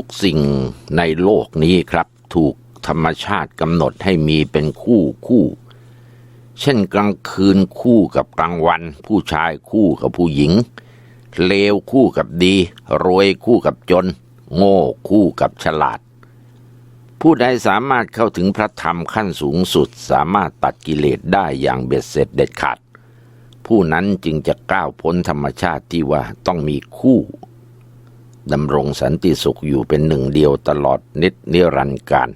ทุกสิ่งในโลกนี้ครับ ถูกธรรมชาติกำหนดให้มีเป็นคู่คู่ เช่นกลางคืนคู่กับกลางวัน ผู้ชายคู่กับผู้หญิง เลวคู่กับดี รวยคู่กับจน โง่คู่กับฉลาด ผู้ใดสามารถเข้าถึงพระธรรมขั้นสูงสุด สามารถตัดกิเลสได้อย่างเบ็ดเสร็จเด็ดขาด ผู้นั้นจึงจะก้าวพ้นธรรมชาติที่ว่าต้องมีคู่ ดำรงสันติสุขอยู่เป็นหนึ่งเดียวตลอดนิดนิรันดร์การ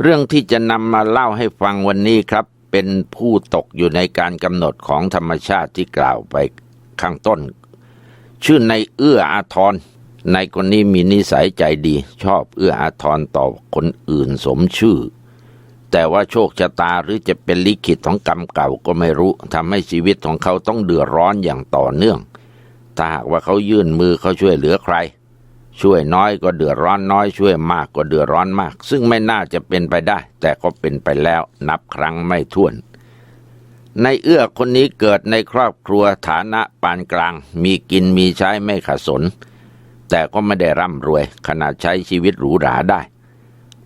เรื่องที่จะนำมาเล่าให้ฟังวันนี้ครับ เป็นผู้ตกอยู่ในการกำหนดของธรรมชาติที่กล่าวไปข้างต้น ชื่อในเอื้ออาทรในคนนี้มีนิสัยใจดี ชอบเอื้ออาทรต่อคนอื่นสมชื่อ แต่ว่าโชคชะตาหรือจะเป็นลิขิตของกรรมเก่าก็ไม่รู้ทำให้ชีวิตของเขาต้องเดือดร้อนอย่างต่อเนื่อง ถ้าหากว่าเขายื่นมือเขาช่วยเหลือใคร ช่วยน้อยก็เดือดร้อนน้อย ช่วยมากก็เดือดร้อนมาก ซึ่งไม่น่าจะเป็นไปได้ แต่ก็เป็นไปแล้วนับครั้งไม่ถ้วนในเอื้อคนนี้เกิดในครอบครัวฐานะปานกลาง มีกินมีใช้ไม่ขัดสน แต่ก็ไม่ได้ร่ำรวย ขนาดใช้ชีวิตหรูหราได้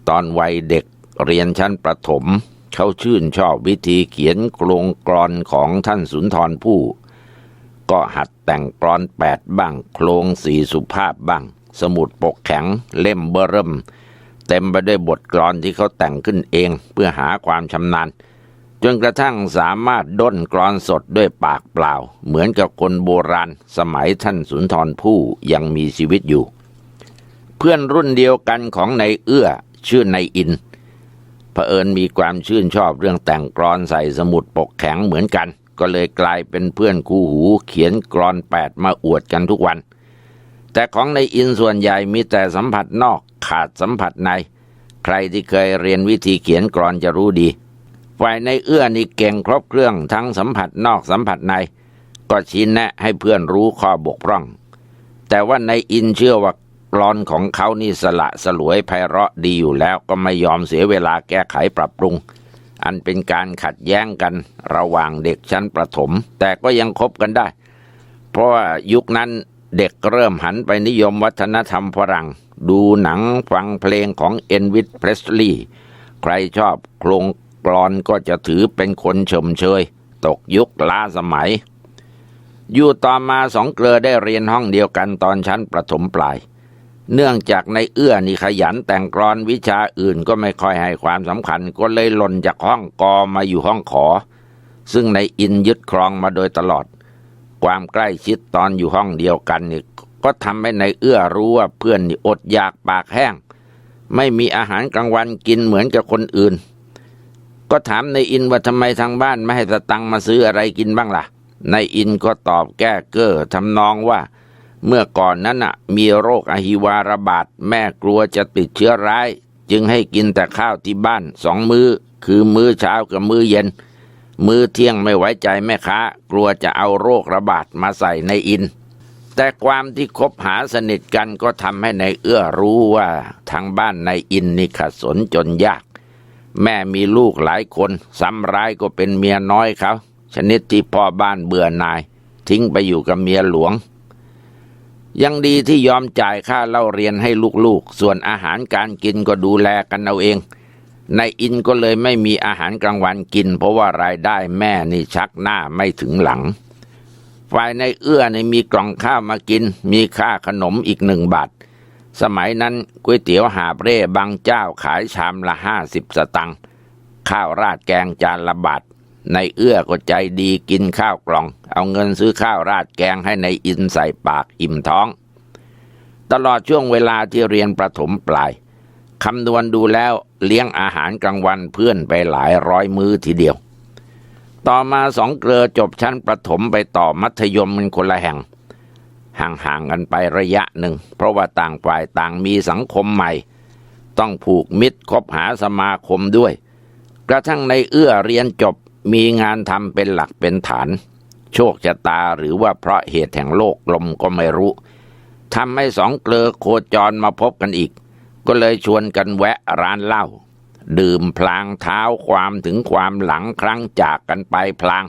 ตอนวัยเด็กเรียนชั้นประถม เขาชื่นชอบวิธีเขียนโครงกรอนของท่านสุนทรภู่ ก็หัดแต่งกรอนแปดบ้าง โครงสีสุภาพบ้าง สมุดปกแข็งเล่มเบอร์เริ่ม เต็มไปด้วยบทกลอนที่เขาแต่งขึ้นเองเพื่อหาความชำนาญจนกระทั่งสามารถด้นกรอนสดด้วยปากเปล่า เหมือนกับคนโบราณ สมัยท่านสุนทรภู่ยังมีชีวิตอยู่ เพื่อนรุ่นเดียวกันของในเอื้อ ชื่อในอินเผอิญมีความชื่นชอบเรื่องแต่งกรอนใส่สมุดปกแข็งเหมือนกัน ก็เลยกลายเป็นเพื่อนคู่หูเขียนกรอนแปดมาอวดกันทุกวัน แต่ของในอินส่วนใหญ่มีแต่สัมผัสนอกขาดสัมผัสใน ใครที่เคยเรียนวิธีเขียนกรอนจะรู้ดี ฝ่ายในเอื้อนี่เก่งครบเครื่องทั้งสัมผัสนอกสัมผัสใน ก็ชี้แนะให้เพื่อนรู้ข้อบกพร่อง แต่ว่าในอินเชื่อว่ากรอนของเขานี่สละสลวยไพเราะดีอยู่แล้วก็ไม่ยอมเสียเวลาแก้ไขปรับปรุง อันเป็นการขัดแย้งกันระหว่างเด็กชั้นประถม แต่ก็ยังคบกันได้ เพราะว่ายุคนั้นเด็กเริ่มหันไปนิยมวัฒนธรรมฝรั่ง ดูหนังฟังเพลงของเอ็นวิทเพรสลีย์ใครชอบโครงกรอนก็จะถือเป็นคนชมเชย ตกยุคล้าสมัย อยู่ต่อมาสองเกลือได้เรียนห้องเดียวกันตอนชั้นประถมปลาย เนื่องจากในเอื้อนี่ขยันแต่งกรอนวิชาอื่นก็ไม่ค่อยให้ความสำคัญก็เลยหล่นจากห้องกอมาอยู่ห้องขอ ซึ่งในอินยึดครองมาโดยตลอด ความใกล้ชิดตอนอยู่ห้องเดียวกันนี่ก็ทำให้ในเอื้อรู้ว่าเพื่อนนี่อดอยากปากแห้ง ไม่มีอาหารกลางวันกินเหมือนกับคนอื่น ก็ถามในอินว่าทำไมทางบ้านไม่ให้สตังมาซื้ออะไรกินบ้างล่ะ ในอินก็ตอบแก้เก้อทำนองว่า เมื่อก่อนนั้นน่ะ มีโรคอหิวาระบาดแม่กลัวจะติดเชื้อร้าย จึงให้กินแต่ข้าวที่บ้านสองมือ้อ คือมื้อเช้ากับมื้อเย็น มื้อเที่ยงไม่ไว้ใจแม่ค้า กลัวจะเอาโรคระบาดมาใส่ในอิน แต่ความที่คบหาสนิทกันก็ทำให้ในเอื้อรู้ว่าทางบ้านในอินนี่ขัดสนจนยาก แม่มีลูกหลายคนซ้ำร้ายก็เป็นเมียน้อยเขาชนิดที่พ่อบ้านเบื่อนาย ทิ้งไปอยู่กับเมียหลวง ยังดีที่ยอมจ่ายค่าเล่าเรียนให้ลูกๆ ส่วนอาหารการกินก็ดูแลกันเอาเองในอินก็เลยไม่มีอาหารกลางวันกิน เพราะว่ารายได้แม่นี่ชักหน้าไม่ถึงหลัง ฝ่ายในเอื้อในมีกล่องข้าวมากิน มีค่าขนมอีกหนึ่งบาท สมัยนั้นก๋วยเตี๋ยวหาเร่บางเจ้าขายชามละห้าสิบสตังค์ข้าวราดแกงจานละบาท ในเอื้อก็ใจดีกินข้าวกล่อง เอาเงินซื้อข้าวราดแกงให้ในอินใส่ปากอิ่มท้อง ตลอดช่วงเวลาที่เรียนประถมปลายคำนวณดูแล้วเลี้ยงอาหารกลางวันเพื่อนไปหลายร้อยมื้อทีเดียว ต่อมาสองเกลือจบชั้นประถมไปต่อมัธยมเป็นคนละแห่ง ห่างๆกันไประยะหนึ่ง เพราะว่าต่างฝ่ายต่างมีสังคมใหม่ ต้องผูกมิตรคบหาสมาคมด้วย กระทั่งในเอื้อเรียนจบ มีงานทำเป็นหลักเป็นฐาน โชคชะตาหรือว่าเพราะเหตุแห่งโลกลมก็ไม่รู้ทำให้สองเกลือโคจรมาพบกันอีก ก็เลยชวนกันแวะร้านเหล้าดื่มพลางเท้าความถึงความหลังครั้งจากกันไปพลาง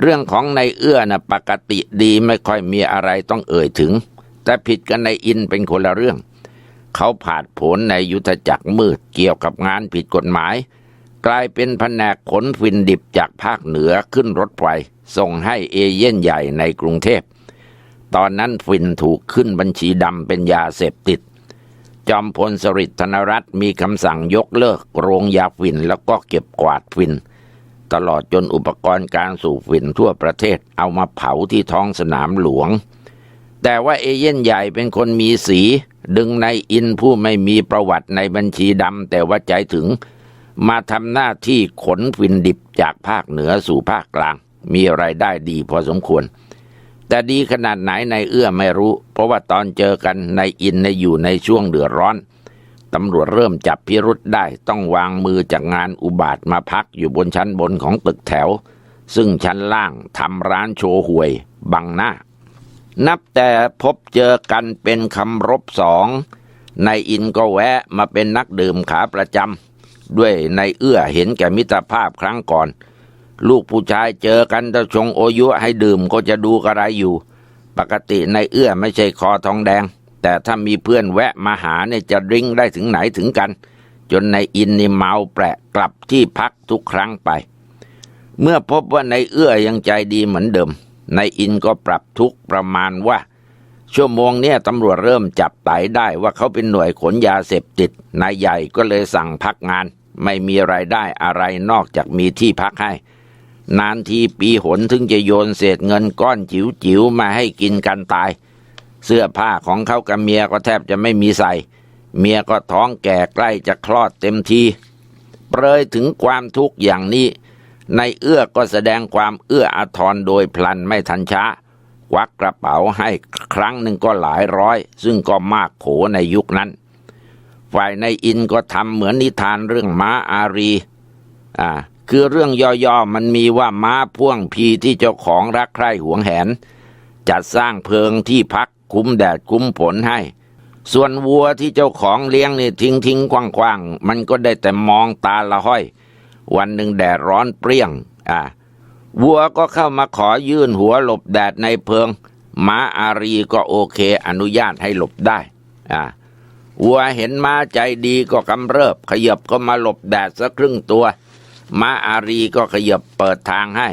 เรื่องของในเอื้อน่ะปกติดีไม่ค่อยมีอะไรต้องเอ่ยถึง แต่ผิดกันในอินเป็นคนละเรื่อง เขาผ่าดผลในยุทธจักรมืดเกี่ยวกับงานผิดกฎหมาย กลายเป็นแผนกขนฟินดิบจากภาคเหนือขึ้นรถไฟส่งให้เอเย่นใหญ่ในกรุงเทพ ตอนนั้นฟินถูกขึ้นบัญชีดำเป็นยาเสพติด จอมพลสฤษดิ์ธนรัตน์มีคำสั่งยกเลิกโรงยาฟินแล้วก็เก็บกวาดฟิน ตลอดจนอุปกรณ์การสูบฝิ่นทั่วประเทศเอามาเผาที่ท้องสนามหลวง แต่ว่าเอเย่นใหญ่เป็นคนมีสี ดึงในายอินผู้ไม่มีประวัติในบัญชีดำแต่ว่าใจถึง มาทำหน้าที่ขนฝิ่นดิบจากภาคเหนือสู่ภาคกลาง มีไรายได้ดีพอสมควร แต่ดีขนาดไหนในเอื้อไม่รู้ เพราะว่าตอนเจอกันในอินในอยู่ในช่วงเดือดร้อนตำรวจเริ่มจับพิรุษได้ต้องวางมือจากงานอุบาทมาพักอยู่บนชั้นบนของตึกแถว ซึ่งชั้นล่างทำร้านโชว์หวย บังหน้า นับแต่พบเจอกันเป็นคำรบสองนายอินก็แวะมาเป็นนักดื่มขาประจำ ด้วยในเอื้อเห็นแก่มิตรภาพครั้งก่อน ลูกผู้ชายเจอกันจะชงโอยุให้ดื่มก็จะดูกระไรอยู่ ปกติในเอื้อไม่ใช่คอทองแดง แต่ถ้ามีเพื่อนแวะมาหาเนี่ยจะดริ้งได้ถึงไหนถึงกัน จนในอินนี่เมาแปรกลับที่พักทุกครั้งไป เมื่อพบว่าในเอื้อยังใจดีเหมือนเดิมนายอินก็ปรับทุกประมาณว่า ชั่วโมงเนี้ยตำรวจเริ่มจับไตได้ว่าเขาเป็นหน่วยขนยาเสพติดนายใหญ่ก็เลยสั่งพักงาน ไม่มีไรายได้อะไรนอกจากมีที่พักให้ นานทีปีหนถึงจะโยนเศษเงินก้อนจิ๋วๆมาให้กินกันตาย เสื้อผ้าของเขากับเมียก็แทบจะไม่มีใส่ เมียก็ท้องแก่ใกล้จะคลอดเต็มทีเปรยถึงความทุกข์อย่างนี้ ในเอื้อก็แสดงความเอื้ออาทรโดยพลันไม่ทันช้าควักกระเป๋าให้ครั้งหนึ่งก็หลายร้อย ซึ่งก็มากโขในยุคนั้น ฝ่ายในอินก็ทำเหมือนนิทานเรื่องม้าอารีอ่าคือเรื่องย่อๆมันมีว่าม้าพ่วงพีที่เจ้าของรักใคร่หวงแหน จัดสร้างเพิงที่พักคุ้มแดดคุ้มฝนให้ ส่วนวัวที่เจ้าของเลี้ยงนี่ทิ้งทิ้งๆคว่างๆ มันก็ได้แต่มองตาละห้อย วันหนึ่งแดดร้อนเปรี้ยง อ่าวัวก็เข้ามาขอยื่นหัวหลบแดดในเพิงม้าอารีก็โอเคอนุญาตให้หลบได้ อ่า วัวเห็นม้าใจดีก็กำเริบ ขยับก็มาหลบแดดสักครึ่งตัว ม้าอารีก็ขยับเปิดทางให้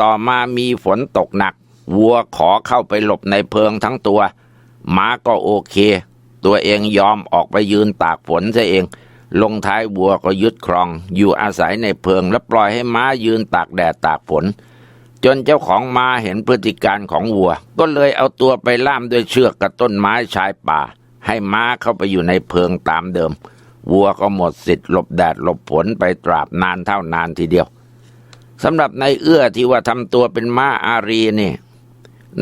ต่อมามีฝนตกหนัก วัวขอเข้าไปหลบในเพิงทั้งตัว ม้าก็โอเค ตัวเองยอมออกไปยืนตากฝนซะเอง ลงท้ายวัวก็ยึดครอง อยู่อาศัยในเพิง และปล่อยให้ม้ายืนตากแดดตากฝน จนเจ้าของม้าเห็นพฤติการของวัว ก็เลยเอาตัวไปล่ามด้วยเชือกกับต้นไม้ชายป่า ให้ม้าเข้าไปอยู่ในเพิงตามเดิม วัวก็หมดสิทธิ์หลบแดดหลบฝนไปตราบนานเท่านานทีเดียวสำหรับนายเอื้อที่ว่าทำตัวเป็นม้าอารีนี่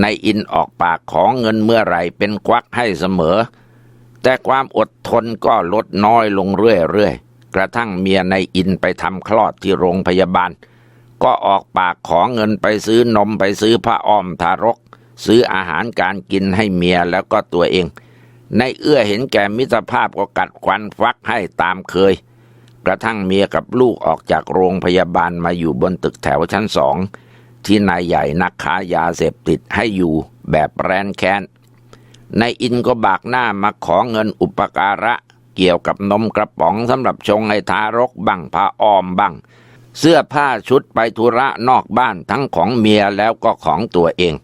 นายอินออกปากของเงินเมื่อไรเป็นควักให้เสมอ แต่ความอดทนก็ลดน้อยลงเรื่อยๆ กระทั่งเมียในายอินไปทำคลอดที่โรงพยาบาล ก็ออกปากของเงินไปซื้อนมไปซื้อผ้าอ้อมทารก ซื้ออาหารการกินให้เมียแล้วก็ตัวเอง ในายเอื้อเห็นแก่มิตรภาพก็กัดควันฟักให้ตามเคย กระทั่งเมียกับลูกออกจากโรงพยาบาลมาอยู่บนตึกแถวชั้นสองที่นายใหญ่นักค้ายาเสพติดให้อยู่แบบแรนแค้นนายอินก็บากหน้ามาขอเงินอุปการะ เกี่ยวกับนมกระป๋องสำหรับชงให้ทารกบังผ้าอ้อมบังเสื้อผ้าชุดไปธุระนอกบ้านทั้งของเมียแล้วก็ของตัวเอง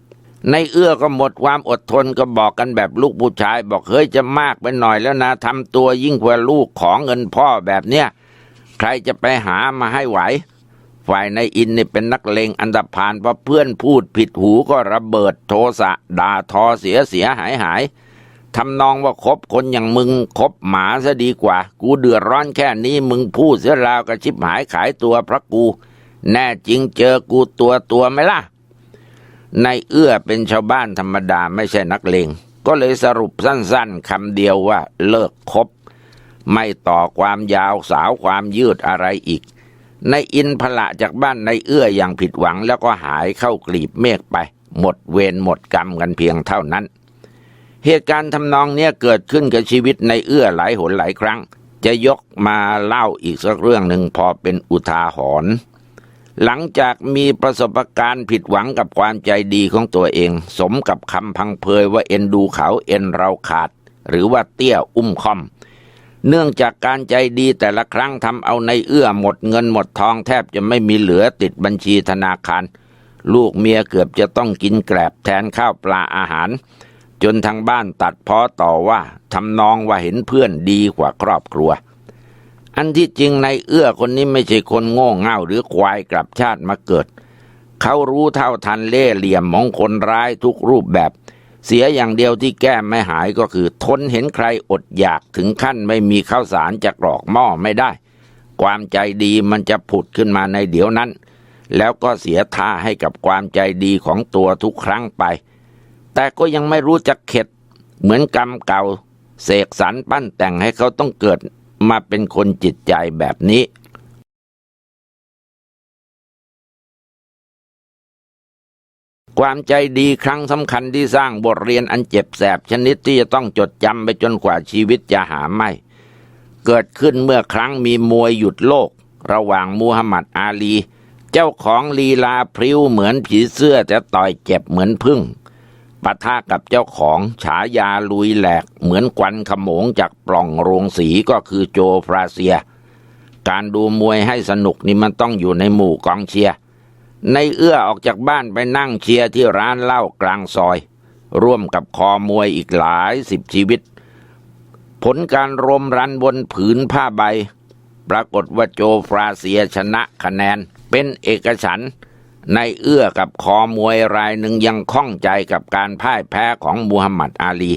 ในเอื้อก็หมดความอดทนก็บอกกันแบบลูกผู้ชาย บอกเฮ้ยจะมากไปหน่อยแล้วนะทำตัวยิ่งกว่าลูกของเงินพ่อแบบเนี้ยใครจะไปหามาให้ไหว ฝ่ายในอินนี่เป็นนักเลงอันดับพานพอเพื่อนพูดผิดหูก็ระเบิดโทสะด่าทอเสียเสียหายหายทำนองว่าคบคนอย่างมึงคบหมาซะดีกว่า กูเดือดร้อนแค่นี้มึงพูดเสียราวกับชิบหายขายตัวพระกู แน่จริงเจอกูตัวตัวไหมล่ะ ในเอื้อเป็นชาวบ้านธรรมดาไม่ใช่นักเลงก็เลยสรุปสั้นๆคำเดียวว่าเลิกคบ ไม่ต่อความยาวสาวความยืดอะไรอีกในอินพละจากบ้านในเอื้ออย่างผิดหวังแล้วก็หายเข้ากลีบเมฆไป หมดเวรหมดกรรมกันเพียงเท่านั้น เหตุการณ์ทำนองเนี้ยเกิดขึ้นกับชีวิตในเอื้อหลายหนหลายครั้ง จะยกมาเล่าอีกสักเรื่องหนึ่งพอเป็นอุทาหรณ์ หลังจากมีประสบการณ์ผิดหวังกับความใจดีของตัวเอง สมกับคำพังเพยว่าเอ็นดูเขาเอ็นเราขาด หรือว่าเตี้ยอุ้มคอม เนื่องจากการใจดีแต่ละครั้งทำเอาในเอื้อหมดเงินหมดทองแทบจะไม่มีเหลือติดบัญชีธนาคาร ลูกเมียเกือบจะต้องกินแกลบแทนข้าวปลาอาหาร จนทางบ้านตัดพ้อต่อว่าทำนองว่าเห็นเพื่อนดีกว่าครอบครัว อันที่จริงในเอื้อคนนี้ไม่ใช่คนโง่เง่าหรือควายกลับชาติมาเกิด เขารู้เท่าทันเล่เหลี่ยมของคนร้ายทุกรูปแบบ เสียอย่างเดียวที่แก้ไม่หายก็คือ ทนเห็นใครอดอยากถึงขั้นไม่มีข้าวสารจะกรอกหม้อไม่ได้ ความใจดีมันจะผุดขึ้นมาในเดี๋ยวนั้น แล้วก็เสียท่าให้กับความใจดีของตัวทุกครั้งไป แต่ก็ยังไม่รู้จักเข็ดเหมือนกรรมเก่าเสกสรรปั้นแต่งให้เขาต้องเกิด มาเป็นคนจิตใจแบบนี้ความใจดีครั้งสำคัญที่สร้างบทเรียนอันเจ็บแสบชนิดที่จะต้องจดจำไปจนกว่าชีวิตจะหาไม่ เกิดขึ้นเมื่อครั้งมีมวยหยุดโลก ระหว่างมูฮัมหมัดอาลี เจ้าของลีลาพริ้วเหมือนผีเสื้อแต่ต่อยเจ็บเหมือนพึ่ง ปะทะกับเจ้าของฉายาลุยแหลกเหมือนควันขโมงจากปล่องโรงสีก็คือโจฟราเซีย การดูมวยให้สนุกนี่มันต้องอยู่ในหมู่กองเชียร์ในเอื้อออกจากบ้านไปนั่งเชียร์ที่ร้านเหล้ากลางซอย ร่วมกับคอมวยอีกหลายสิบชีวิต ผลการรมรันบนผืนผ้าใบ ปรากฏว่าโจฟราเซียชนะคะแนนเป็นเอกฉันท์ ในเอื้อกับคอมวยรายหนึ่งยังข้องใจกับการพ่ายแพ้ของมูฮัมหมัดอาลี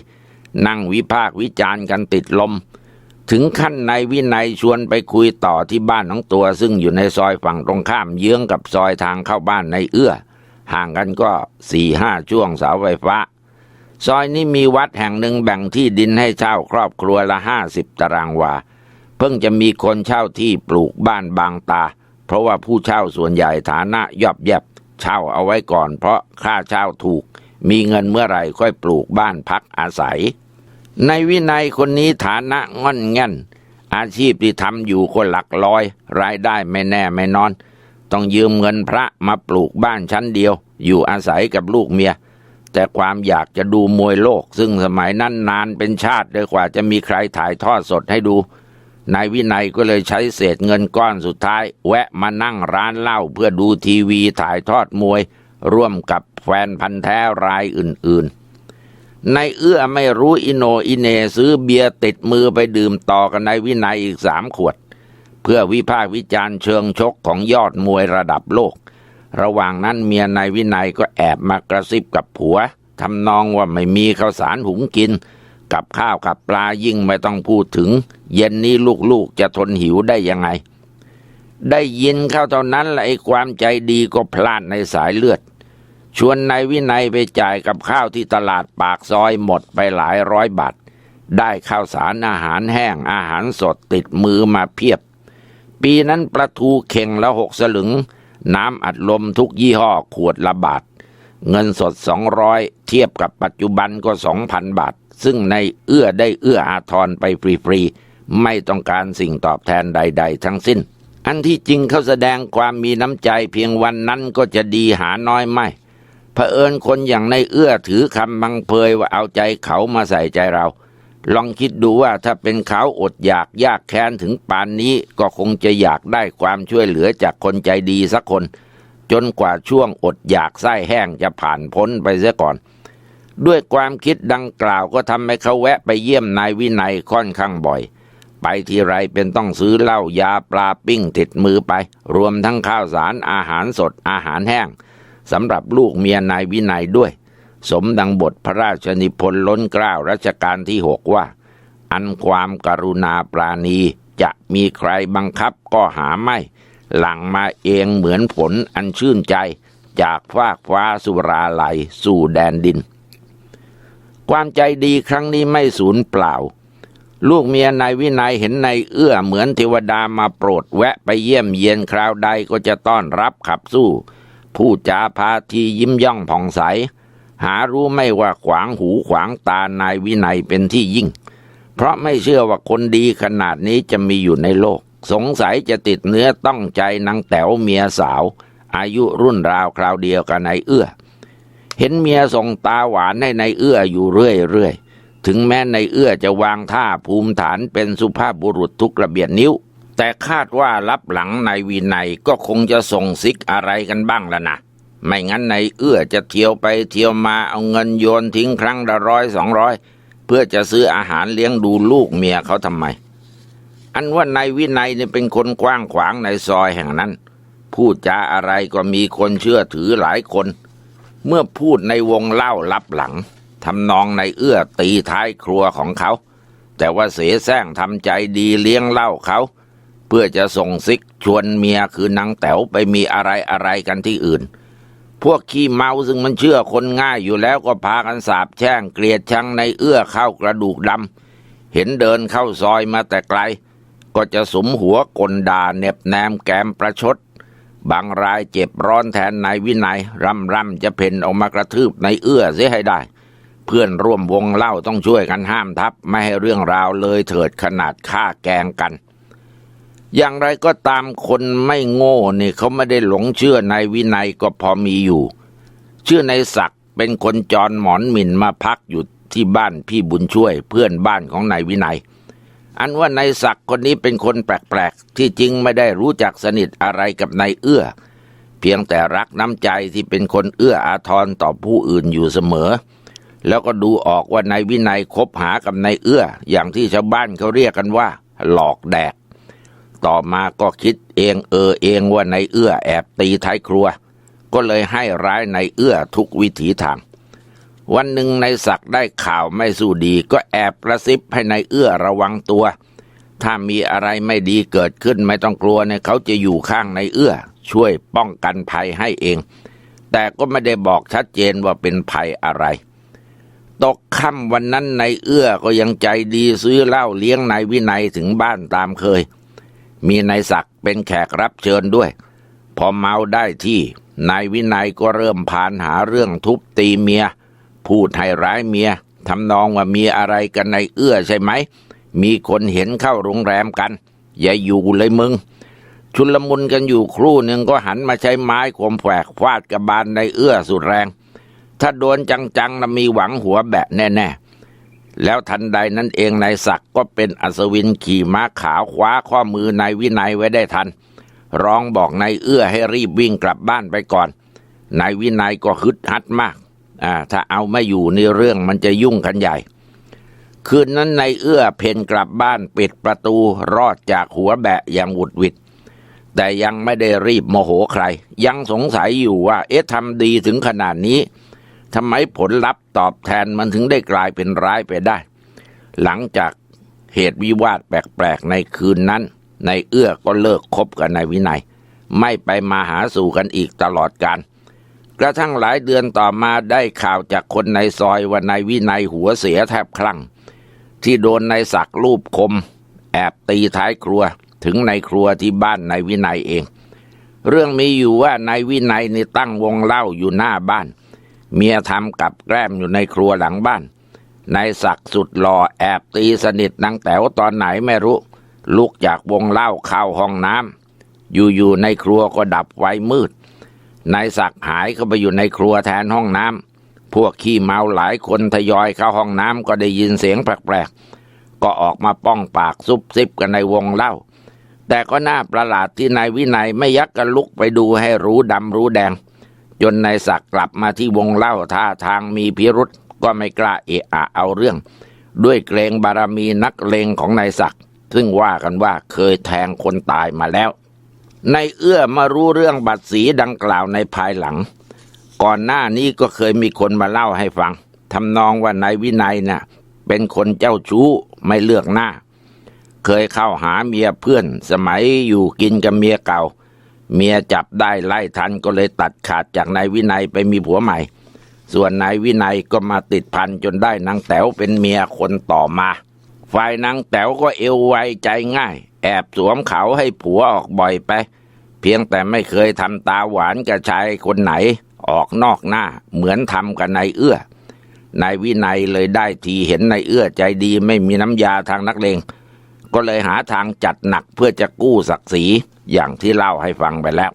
นั่งวิพากวิจารณ์กันติดลม ถึงขั้นในวินัยชวนไปคุยต่อที่บ้านของตัว ซึ่งอยู่ในซอยฝั่งตรงข้ามเยื้องกับซอยทางเข้าบ้านในเอื้อ ห่างกันก็สี่ห้าช่วงเสาไฟฟ้า ซอยนี้มีวัดแห่งหนึ่งแบ่งที่ดินให้เช่าครอบครัวละห้าสิบตารางวา เพิ่งจะมีคนเช่าที่ปลูกบ้านบางตา เพราะว่าผู้เช่าส่วนใหญ่ฐานะยอบแยบเช่าเอาไว้ก่อน เพราะค่าเช่าถูก มีเงินเมื่อไหร่ค่อยปลูกบ้านพักอาศัย ในวินัยคนนี้ฐานะง่อนแง่น อาชีพที่ทำอยู่ก็หลักร้อย รายได้ไม่แน่ไม่นอน ต้องยืมเงินพระมาปลูกบ้านชั้นเดียว อยู่อาศัยกับลูกเมีย แต่ความอยากจะดูมวยโลก ซึ่งสมัยนั้นนานเป็นชาติเลยกว่าจะมีใครถ่ายทอดสดให้ดู นายวินัยก็เลยใช้เศษเงินก้อนสุดท้าย แวะมานั่งร้านเหล้าเพื่อดูทีวีถ่ายทอดมวย ร่วมกับแฟนพันธ์แท้รายอื่นๆในเอื้อไม่รู้อิโนอิเนซื้อเบียร์ติดมือไปดื่มต่อกันในวินัยอีกสามขวด เพื่อวิพากษ์วิจารณ์เชิงชกของยอดมวยระดับโลก ระหว่างนั้นเมียนายวินัยก็แอบมากระซิบกับผัวทำนองว่าไม่มีข้าวสารหุงกิน กับข้าวกับปลายิ่งไม่ต้องพูดถึง เย็นนี้ลูกๆจะทนหิวได้ยังไง ได้ยินเข้าเท่านั้นแหละไอ้ความใจดีก็พลาดในสายเลือด ชวนนายวินัยไปจ่ายกับข้าวที่ตลาดปากซอยหมดไปหลายร้อยบาทได้ข้าวสารอาหารแห้งอาหารสดติดมือมาเพียบ ปีนั้นปลาทูเข่งละหกสลึง น้ำอัดลมทุกยี่ห้อขวดละบาท เงินสดสองร้อยเทียบกับปัจจุบันก็สองพันบาท ซึ่งในเอื้อได้เอื้ออาทรไปฟรีๆ ไม่ต้องการสิ่งตอบแทนใด ๆ ทั้งสิ้น อันที่จริงเขาแสดงความมีน้ำใจเพียงวันนั้นก็จะดีหาน้อยไม่เผอิญคนอย่างในเอื้อถือคำบังเพยว่าเอาใจเขามาใส่ใจเรา ลองคิดดูว่าถ้าเป็นเขาอดอยากยากแค้นถึงปานนี้ก็คงจะอยากได้ความช่วยเหลือจากคนใจดีสักคน จนกว่าช่วงอดอยากไส้แห้งจะผ่านพ้นไปเสียก่อน ด้วยความคิดดังกล่าวก็ทำให้เขาแวะไปเยี่ยมนายวินัยค่อนข้างบ่อย ไปทีไรเป็นต้องซื้อเหล้ายาปลาปิ้งติดมือไป รวมทั้งข้าวสารอาหารสดอาหารแห้งสำหรับลูกเมียนายวินัยด้วย สมดังบทพระราชนิพนธ์ล้นเกล้ารัชกาลที่หกว่า อันความกรุณาปราณีจะมีใครบังคับก็หาไม่ หลั่งมาเองเหมือนผลอันชื่นใจจากฟากฟ้าสุราไหลสู่แดนดิน ความใจดีครั้งนี้ไม่สูญเปล่า ลูกเมียนายวินัยเห็นในเอื้อเหมือนเทวดามาโปรดแวะไปเยี่ยมเยียนคราวใดก็จะต้อนรับขับสู้พูดจาพาทียิ้มย่องผ่องใส หารู้ไม่ว่าขวางหูขวางตานายวินัยเป็นที่ยิ่ง เพราะไม่เชื่อว่าคนดีขนาดนี้จะมีอยู่ในโลก สงสัยจะติดเนื้อต้องใจนางแต๋วเมียสาว อายุรุ่นราวคราวเดียวกับนายเอื้อ เห็นเมียส่งตาหวานให้นายเอื้ออยู่เรื่อยๆ ถึงแม้ในเอื้อจะวางท่าภูมิฐานเป็นสุภาพบุรุษทุกระเบียดนิ้ว แต่คาดว่ารับหลังในวินัยก็คงจะส่งซิกอะไรกันบ้างละนะไม่งั้นในเอื้อจะเที่ยวไปเที่ยวมาเอาเงินโยนทิ้งครั้งละร้อยสองร้อยเพื่อจะซื้ออาหารเลี้ยงดูลูกเมียเขาทำไม อันว่านายวินัยเนี่ยเป็นคนกว้างขวางในซอยแห่งนั้น พูดจาอะไรก็มีคนเชื่อถือหลายคน เมื่อพูดในวงเล่าลับหลังทำนองในเอื้อตีท้ายครัวของเขา แต่ว่าเสแสร้งทำใจดีเลี้ยงเล้าเขา เพื่อจะส่งซิกชวนเมียคือนางแต๋วไปมีอะไรอะไรกันที่อื่น พวกขี้เมาซึ่งมันเชื่อคนง่ายอยู่แล้วก็พากันสาบแช่งเกลียดชังในเอื้อเข้ากระดูกดำเห็นเดินเข้าซอยมาแต่ไกล ก็จะสมหัวกลด่าเน็บแนมแกมประชด บางรายเจ็บร้อนแทนนายวินัยร่ำร่ำจะเพ่นออกมากระทืบในเอื้อเสียให้ได้ เพื่อนร่วมวงเล่าต้องช่วยกันห้ามทับ ไม่ให้เรื่องราวเลยเถิดขนาดฆ่าแกงกันอย่างไรก็ตามคนไม่โง่นี่เขาไม่ได้หลงเชื่อนายวินัยก็พอมีอยู่ เชื่อนายศักดิ์เป็นคนจรหมอนหมิ่นมาพักอยู่ที่บ้านพี่บุญช่วยเพื่อนบ้านของนายวินัย อันว่านายศักดิ์คนนี้เป็นคนแปลกๆ ที่จริงไม่ได้รู้จักสนิทอะไรกับนายเอื้อ เพียงแต่รักน้ำใจที่เป็นคนเอื้ออาทรต่อผู้อื่นอยู่เสมอ แล้วก็ดูออกว่านายวินัยคบหากับนายเอื้อ อย่างที่ชาวบ้านเขาเรียกกันว่า หลอกแดก ต่อมาก็คิดเองเออเองว่านายเอื้อแอบตีท้ายครัว ก็เลยให้ร้ายนายเอื้อทุกวิถีทาง วันหนึ่งนายศักดิ์ได้ข่าวไม่สู้ดี ก็แอบกระซิบให้นายเอื้อระวังตัว ถ้ามีอะไรไม่ดีเกิดขึ้นไม่ต้องกลัวเนี่ยเขาจะอยู่ข้างนายเอื้อ ช่วยป้องกันภัยให้เอง แต่ก็ไม่ได้บอกชัดเจนว่าเป็นภัยอะไร ตกค่ำวันนั้นนายเอื้อก็ยังใจดีซื้อเหล้าเลี้ยงนายวินัยถึงบ้านตามเคย มีนายศักดิ์เป็นแขกรับเชิญด้วย พอเมาได้ที่นายวินัยก็เริ่มพานหาเรื่องทุบตีเมีย พูดให้ร้ายเมียทำนองว่ามีอะไรกันในเอื้อใช่ไหม มีคนเห็นเข้าโรงแรมกัน อย่าอยู่เลยมึง ชุลมุนกันอยู่ครู่หนึ่งก็หันมาใช้ไม้ขมแฝกฟาดกระบาลในเอื้อสุดแรง ถ้าโดนจังๆนะมีหวังหัวแบะแน่ ๆ แล้วทันใดนั้นเองนายศักดิ์ก็เป็นอัศวินขี่ม้าขาวคว้าข้อมือนายวินัยไว้ได้ทัน ร้องบอกนายเอื้อให้รีบวิ่งกลับบ้านไปก่อนนายวินัยก็ฮึดฮัดมาก อ่าถ้าเอาไม่อยู่ในเรื่องมันจะยุ่งกันใหญ่ คืนนั้นนายเอื้อเพนกลับบ้านปิดประตูรอดจากหัวแบะอย่างหวุดหวิด แต่ยังไม่ได้รีบโมโหใคร ยังสงสัยอยู่ว่า เอ๊ะทำดีถึงขนาดนี้ทำไมผลลัพธ์ตอบแทนมันถึงได้กลายเป็นร้ายไปได้ หลังจากเหตุวิวาทแปลกๆในคืนนั้นนายเอื้อก็เลิกคบกับนายวินัย ไม่ไปมาหาสู่กันอีกตลอดการ กระทั่งหลายเดือนต่อมาได้ข่าวจากคนในซอยว่านายวินัยหัวเสียแทบคลั่ง ที่โดนนายศักด์รูปคม แอบตีท้ายครัวถึงในครัวที่บ้านนายวินัยเอง เรื่องมีอยู่ว่านายวินัยนี่ตั้งวงเล่าอยู่หน้าบ้าน เมียทำกับแกล้มอยู่ในครัวหลังบ้านนายศักด์สุดหล่อแอบตีสนิทนางแต๋วตอนไหนไม่รู้ ลุกจากวงเล่าเข้าห้องน้ำอยู่ๆในครัวก็ดับไฟมืด นายศักดิ์หายเข้าไปอยู่ในครัวแทนห้องน้ำพวกขี้เมาหลายคนทยอยเข้าห้องน้ำก็ได้ยินเสียงแปลกๆ ก็ออกมาป้องปากซุบซิบกันในวงเล่า แต่ก็น่าประหลาดที่นายวินัยไม่ยักกันลุกไปดูให้รู้ดำรู้แดง จนนายศักดิ์กลับมาที่วงเล่าท่าทางมีพิรุษก็ไม่กล้าเอะอะเอาเรื่อง ด้วยเกรงบารมีนักเลงของนายศักดิ์ซึ่งว่ากันว่าเคยแทงคนตายมาแล้ว ในเอื้อมารู้เรื่องบัตรสีดังกล่าวในภายหลัง ก่อนหน้านี้ก็เคยมีคนมาเล่าให้ฟังทำนองว่านายวินัยน่ะ เป็นคนเจ้าชู้ไม่เลือกหน้า เคยเข้าหาเมียเพื่อน สมัยอยู่กินกับเมียเก่า เมียจับได้ไล่ทันก็เลยตัดขาดจากนายวินัยไปมีผัวใหม่ ส่วนนายวินัยก็มาติดพันจนได้นางแต๋วเป็นเมียคนต่อมา ฝ่ายนางแต๋วก็เอวไวใจง่าย แอบสวมเขาให้ผัวออกบ่อยไป เพียงแต่ไม่เคยทำตาหวานกับชายคนไหน ออกนอกหน้า เหมือนทำกับนายเอื้อนายวินัยเลยได้ทีเห็นนายเอื้อใจดีไม่มีน้ำยาทางนักเลงก็เลยหาทางจัดหนักเพื่อจะกู้ศักดิ์ศรีอย่างที่เล่าให้ฟังไปแล้ว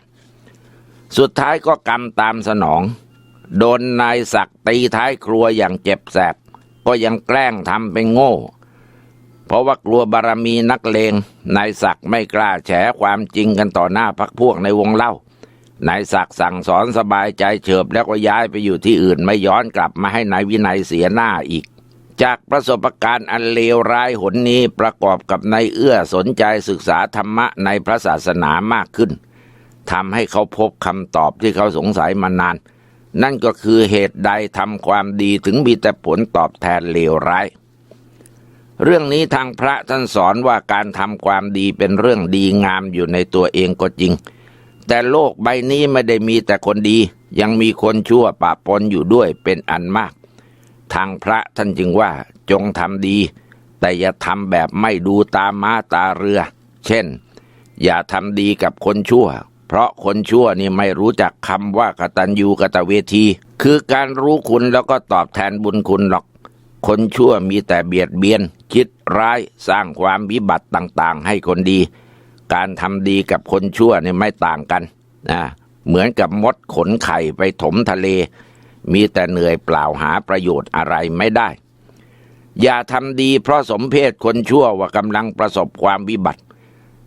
สุดท้ายก็กรรมตามสนอง โดนนายศักดิ์ตีท้ายครัวอย่างเจ็บแสบ ก็ยังแกล้งทำเป็นโง่ เพราะว่ากลัวบารมีนักเลงนายศักดิ์ไม่กล้าแฉความจริงกันต่อหน้าพักพวกในวงเล่านายศักดิ์สั่งสอนสบายใจเฉิบแล้วก็ย้ายไปอยู่ที่อื่นไม่ย้อนกลับมาให้นายวินัยเสียหน้าอีก จากประสบการณ์อันเลวร้ายหนนี้ประกอบกับนายเอื้อสนใจศึกษาธรรมะในพระศาสนามากขึ้นทำให้เขาพบคำตอบที่เขาสงสัยมานาน นั่นก็คือเหตุใดทำความดีถึงมีแต่ผลตอบแทนเลวร้าย เรื่องนี้ทางพระท่านสอนว่าการทำความดีเป็นเรื่องดีงามอยู่ในตัวเองก็จริง แต่โลกใบนี้ไม่ได้มีแต่คนดี ยังมีคนชั่วปะปนอยู่ด้วยเป็นอันมาก ทางพระท่านจึงว่าจงทำดี แต่อย่าทำแบบไม่ดูตาม้าตาเรือ เช่น อย่าทำดีกับคนชั่ว เพราะคนชั่วนี่ไม่รู้จักคำว่ากตัญญูกตเวที คือการรู้คุณแล้วก็ตอบแทนบุญคุณหรอก คนชั่วมีแต่เบียดเบียน คิดร้ายสร้างความวิบัติต่างๆ ให้คนดี การทำดีกับคนชั่วเนี่ยไม่ต่างกันนะเหมือนกับมดขนไข่ไปถมทะเล มีแต่เหนื่อยเปล่าหาประโยชน์อะไรไม่ได้ อย่าทำดีเพราะสมเพศคนชั่วว่ากำลังประสบความวิบัติ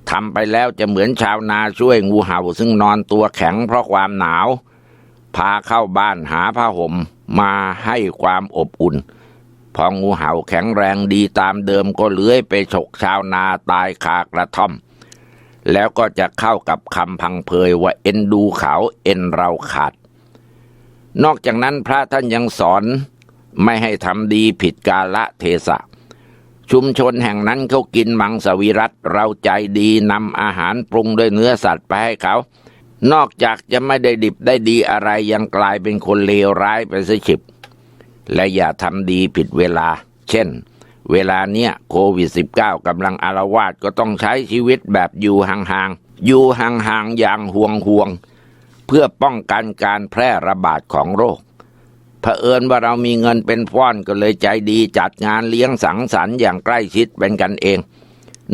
ทำไปแล้วจะเหมือนชาวนาช่วยงูเห่าซึ่งนอนตัวแข็งเพราะความหนาว พาเข้าบ้านหาผ้าห่มมาให้ความอบอุ่น พองูเห่าแข็งแรงดีตามเดิมก็เลื้อยไปฉกชาวนาตายคากระท่อม แล้วก็จะเข้ากับคำพังเพยว่าเอ็นดูเขาเอ็นเราขาด นอกจากนั้นพระท่านยังสอนไม่ให้ทำดีผิดกาละเทศะ ชุมชนแห่งนั้นเขากินมังสวิรัตเราใจดีนำอาหารปรุงด้วยเนื้อสัตว์ไปให้เขา นอกจากจะไม่ได้ดิบได้ดีอะไรยังกลายเป็นคนเลวร้ายไปซะฉิบ และอย่าทำดีผิดเวลา เช่น เวลาเนี้ยโควิด -19 กำลังอารวาสก็ต้องใช้ชีวิตแบบอยู่ห่างๆ อยู่ห่างๆ อย่างห่วงห่วงๆเพื่อป้องกันการแพร่ระบาดของโรคเผอิญว่าเรามีเงินเป็นฟ้อนก็เลยใจดีจัดงานเลี้ยงสังสรรค์อย่างใกล้ชิดเป็นกันเอง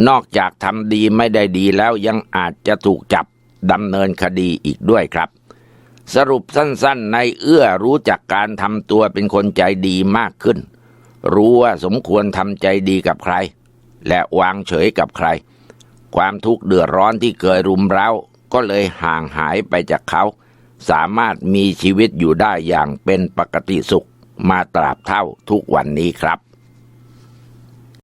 นอกจากทำดีไม่ได้ดีแล้วยังอาจจะถูกจับดำเนินคดีอีกด้วยครับ สรุปสั้นๆ ในเอื้อรู้จักการทำตัวเป็นคนใจดีมากขึ้น รู้ว่าสมควรทำใจดีกับใคร และวางเฉยกับใคร ความทุกข์เดือดร้อนที่เคยรุมเร้า ก็เลยห่างหายไปจากเขา สามารถมีชีวิตอยู่ได้อย่างเป็นปกติสุขมาตราบเท่าทุกวันนี้ครับ